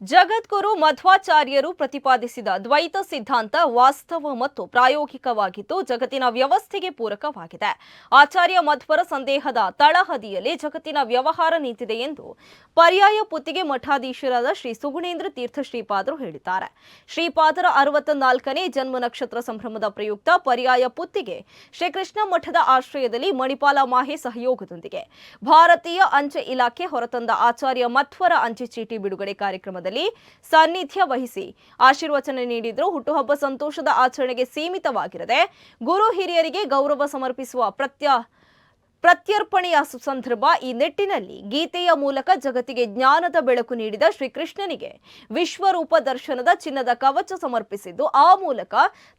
ಜಗದ್ಗುರು ಮಧ್ವಾಚಾರ್ಯರು ಪ್ರತಿಪಾದಿಸಿದ ದ್ವೈತ ಸಿದ್ಧಾಂತ ವಾಸ್ತವ ಮತ್ತು ಪ್ರಾಯೋಗಿಕವಾಗಿದ್ದು ಜಗತ್ತಿನ ವ್ಯವಸ್ಥೆಗೆ ಪೂರಕವಾಗಿದೆ. ಆಚಾರ್ಯ ಮಧ್ವರ ಸಂದೇಹದ ತಳಹದಿಯಲ್ಲಿ ಜಗತ್ತಿನ ವ್ಯವಹಾರ ನಿಂತಿದೆ ಎಂದು ಪರ್ಯಾಯ ಪುತ್ತಿಗೆ ಮಠಾಧೀಶರಾದ ಶ್ರೀ ಸುಗುಣೇಂದ್ರ ತೀರ್ಥ ಶ್ರೀಪಾದರು ಹೇಳಿದ್ದಾರೆ. ಶ್ರೀಪಾದರ ಅರವತ್ತ ನಾಲ್ಕನೇ ಜನ್ಮ ನಕ್ಷತ್ರ ಸಂಭ್ರಮದ ಪ್ರಯುಕ್ತ ಪರ್ಯಾಯ ಪುತ್ತಿಗೆ ಶ್ರೀಕೃಷ್ಣ ಮಠದ ಆಶ್ರಯದಲ್ಲಿ ಮಣಿಪಾಲ ಮಾಹೆ ಸಹಯೋಗದೊಂದಿಗೆ ಭಾರತೀಯ ಅಂಚೆ ಇಲಾಖೆ ಹೊರತಂದ ಆಚಾರ್ಯ ಮಧ್ವರ ಅಂಚೆ ಚೀಟಿ ಬಿಡುಗಡೆ ಕಾರ್ಯಕ್ರಮದಲ್ಲಿ ಸಾನ್ನಿಧ್ಯ ವಹಿಸಿ ಆಶೀರ್ವಚನ ನೀಡಿದ್ರು. ಹುಟ್ಟುಹಬ್ಬ ಸಂತೋಷದ ಆಚರಣೆಗೆ ಸೀಮಿತವಾಗಿರದೆ ಗುರು ಹಿರಿಯರಿಗೆ ಗೌರವ ಸಮರ್ಪಿಸುವ ಪ್ರತ್ಯ ಪ್ರತ್ಯರ್ಪಣೆಯ ಸುಸಂದರ್ಭ ಈ ನಿಟ್ಟಿನಲ್ಲಿ ಗೀತೆಯ ಮೂಲಕ ಜಗತ್ತಿಗೆ ಜ್ಞಾನದ ಬೆಳಕು ನೀಡಿದ ಶ್ರೀಕೃಷ್ಣನಿಗೆ ವಿಶ್ವರೂಪ ದರ್ಶನದ ಚಿನ್ನದ ಕವಚ ಸಮರ್ಪಿಸಿದ್ದು, ಆ ಮೂಲಕ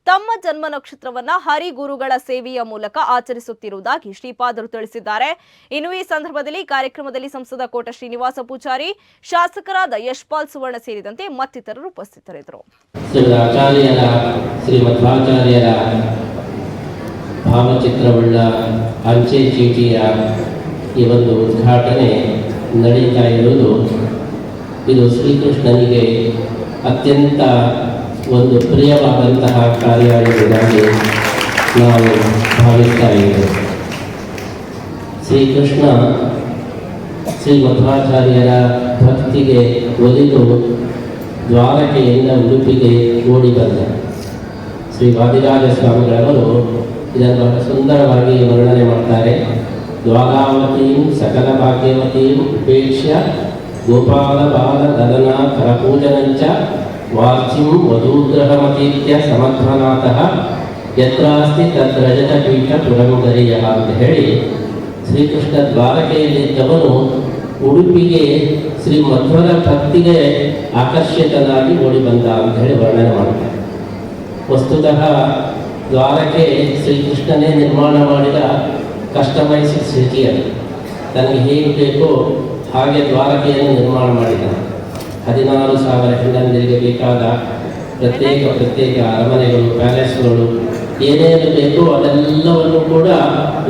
ತಮ್ಮ ಜನ್ಮ ನಕ್ಷತ್ರವನ್ನ ಹರಿಗುರುಗಳ ಸೇವೆಯ ಮೂಲಕ ಆಚರಿಸುತ್ತಿರುವುದಾಗಿ ಶ್ರೀಪಾದರು ತಿಳಿಸಿದ್ದಾರೆ. ಇನ್ನು ಈ ಸಂದರ್ಭದಲ್ಲಿ ಕಾರ್ಯಕ್ರಮದಲ್ಲಿ ಸಂಸದ ಕೋಟ ಶ್ರೀನಿವಾಸ ಪೂಜಾರಿ, ಶಾಸಕರಾದ ಯಶ್ಪಾಲ್ ಸುವರ್ಣ ಸೇರಿದಂತೆ ಮತ್ತಿತರರು ಉಪಸ್ಥಿತರಿದ್ದರು ಶ್ರೀ ಆಚಾರ್ಯರ ಶ್ರೀ ಮಧ್ವಾಚಾರ್ಯರ ಭಾವಚಿತ್ರವುಳ್ಳ ಅಂಚೆ ಚೀಟಿಯ ಈ ಒಂದು ಉದ್ಘಾಟನೆ ನಡೀತಾ ಇರುವುದು. ಇದು ಶ್ರೀಕೃಷ್ಣನಿಗೆ ಅತ್ಯಂತ ಒಂದು ಪ್ರಿಯವಾದಂತಹ ಕಾರ್ಯ ಎಂಬುದಾಗಿ ನಾವು ಭಾವಿಸ್ತಾ ಇದ್ದೇವೆ. ಶ್ರೀಕೃಷ್ಣ ಶ್ರೀ ಮಧ್ವಾಚಾರ್ಯರ ಭಕ್ತಿಗೆ ಒಲಿದು ದ್ವಾರಕೆಯಿಂದ ಉಡುಪಿಗೆ ಓಡಿ ಬಂದ. ಶ್ರೀ ವಾದಿರಾಜ ಸ್ವಾಮಿಗಳವರು ಇದನ್ನು ಬಹಳ ಸುಂದರವಾಗಿ ವರ್ಣನೆ ಮಾಡ್ತಾರೆ. ದ್ವಾರಾವತಿಯು ಸಕಲ ಭಾಗ್ಯವತಿಯು ಉಪೇಕ್ಷ್ಯ. ಗೋಪಾಲ, ಬಾಲ ದಲನ ಕರಪೂಜನಂಚ. ವಾಚ್ಯಂ ವಧೂಗ್ರಹಮತೀತ್ಯ ಸಮಧ್ವನಾಥಃ ಯತ್ರಾಸ್ತಿ ತದ್ರಜತ ಪೀಠ ಪುರಂದರಿಯ ಅಂತ ಹೇಳಿ ಶ್ರೀಕೃಷ್ಣ ದ್ವಾರಕೆಯಲ್ಲಿದ್ದವನು ಉಡುಪಿಗೆ ಶ್ರೀ ಮಧ್ವರ ಭಕ್ತಿಗೆ ಆಕರ್ಷಿತನಾಗಿ ಓಡಿ ಬಂದ ಅಂತ ಹೇಳಿ ವರ್ಣನೆ ಮಾಡ್ತಾರೆ. ವಸ್ತುತಃ ದ್ವಾರಕೆ ಶ್ರೀಕೃಷ್ಣನೇ ನಿರ್ಮಾಣ ಮಾಡಿದ ಕಸ್ಟಮೈಸ್ ಸಿಟಿ ಅದು. ತನಗೆ ಹೇಗೆ ಬೇಕೋ ಹಾಗೆ ದ್ವಾರಕೆಯನ್ನು ನಿರ್ಮಾಣ ಮಾಡಿದ. ಹದಿನಾರು ಸಾವಿರ ಹೆಣ್ಣಂದಿರಿಗೆ ಬೇಕಾದ ಪ್ರತ್ಯೇಕ ಪ್ರತ್ಯೇಕ ಅರಮನೆಗಳು, ಪ್ಯಾಲೇಸ್ಗಳು, ಏನೇನು ಬೇಕೋ ಅದೆಲ್ಲವನ್ನು ಕೂಡ